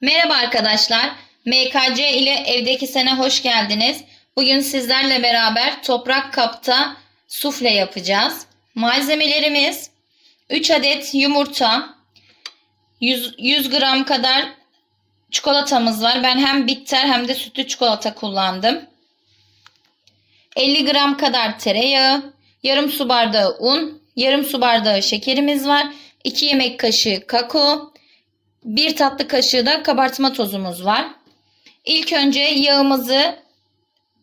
Merhaba arkadaşlar. MKC ile evdeki sene hoş geldiniz. Bugün sizlerle beraber toprak kapta sufle yapacağız. Malzemelerimiz 3 adet yumurta, 100, 100 gram kadar çikolatamız var. Ben hem bitter hem de sütlü çikolata kullandım. 50 gram kadar tereyağı, yarım su bardağı un, yarım su bardağı şekerimiz var. 2 yemek kaşığı kakao, 1 tatlı kaşığı da kabartma tozumuz var. İlk önce yağımızı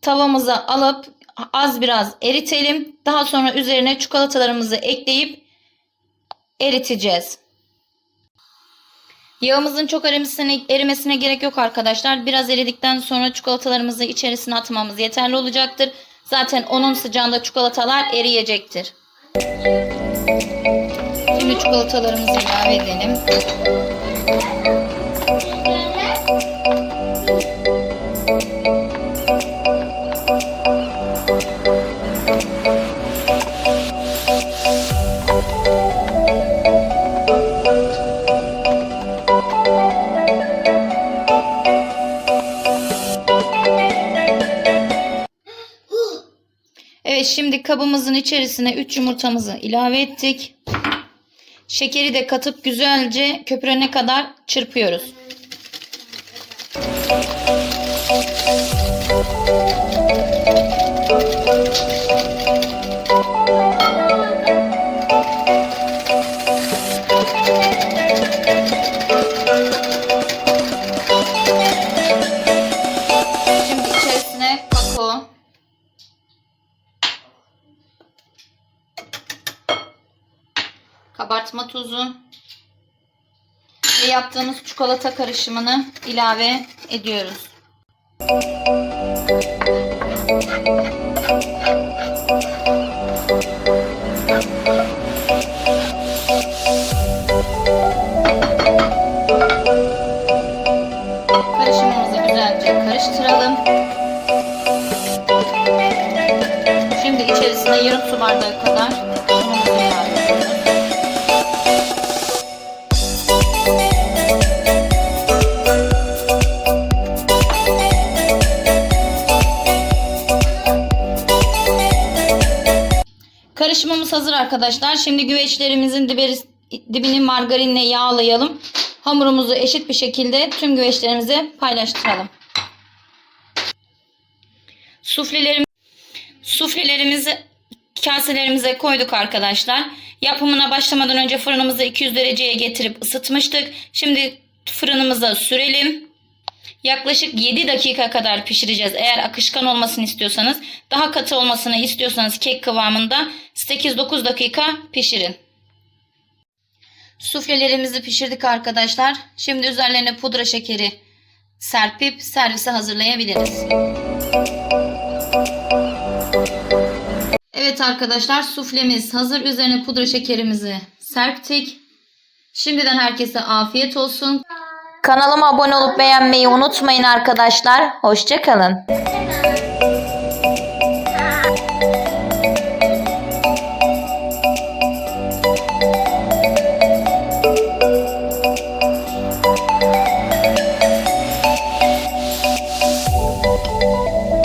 tavamıza alıp az biraz eritelim. Daha sonra üzerine çikolatalarımızı ekleyip eriteceğiz. Yağımızın çok erimesine, erimesine gerek yok arkadaşlar. Biraz eridikten sonra çikolatalarımızı içerisine atmamız yeterli olacaktır. Zaten onun sıcağında çikolatalar eriyecektir. Şimdi çikolatalarımızı ilave edelim. Evet şimdi kabımızın içerisine 3 yumurtamızı ilave ettik. Şekeri de katıp güzelce köpürene kadar çırpıyoruz. Kabartma tozu ve yaptığımız çikolata karışımını ilave ediyoruz. Karışımımızı güzelce karıştıralım. Şimdi içerisine yarım su bardağı kadar Karışımımız hazır arkadaşlar. Şimdi güveçlerimizin dibi, dibini margarinle yağlayalım. Hamurumuzu eşit bir şekilde tüm güveçlerimize paylaştıralım. Suflelerimiz, suflelerimizi kaselerimize koyduk arkadaşlar. Yapımına başlamadan önce fırınımızı 200 dereceye getirip ısıtmıştık. Şimdi fırınımıza sürelim. Yaklaşık 7 dakika kadar pişireceğiz. Eğer akışkan olmasını istiyorsanız, daha katı olmasını istiyorsanız kek kıvamında 8-9 dakika pişirin. Suflelerimizi pişirdik arkadaşlar. Şimdi üzerlerine pudra şekeri serpip servise hazırlayabiliriz. Evet arkadaşlar suflemiz hazır. Üzerine pudra şekerimizi serptik. Şimdiden herkese afiyet olsun. Kanalıma abone olup beğenmeyi unutmayın arkadaşlar. Hoşçakalın.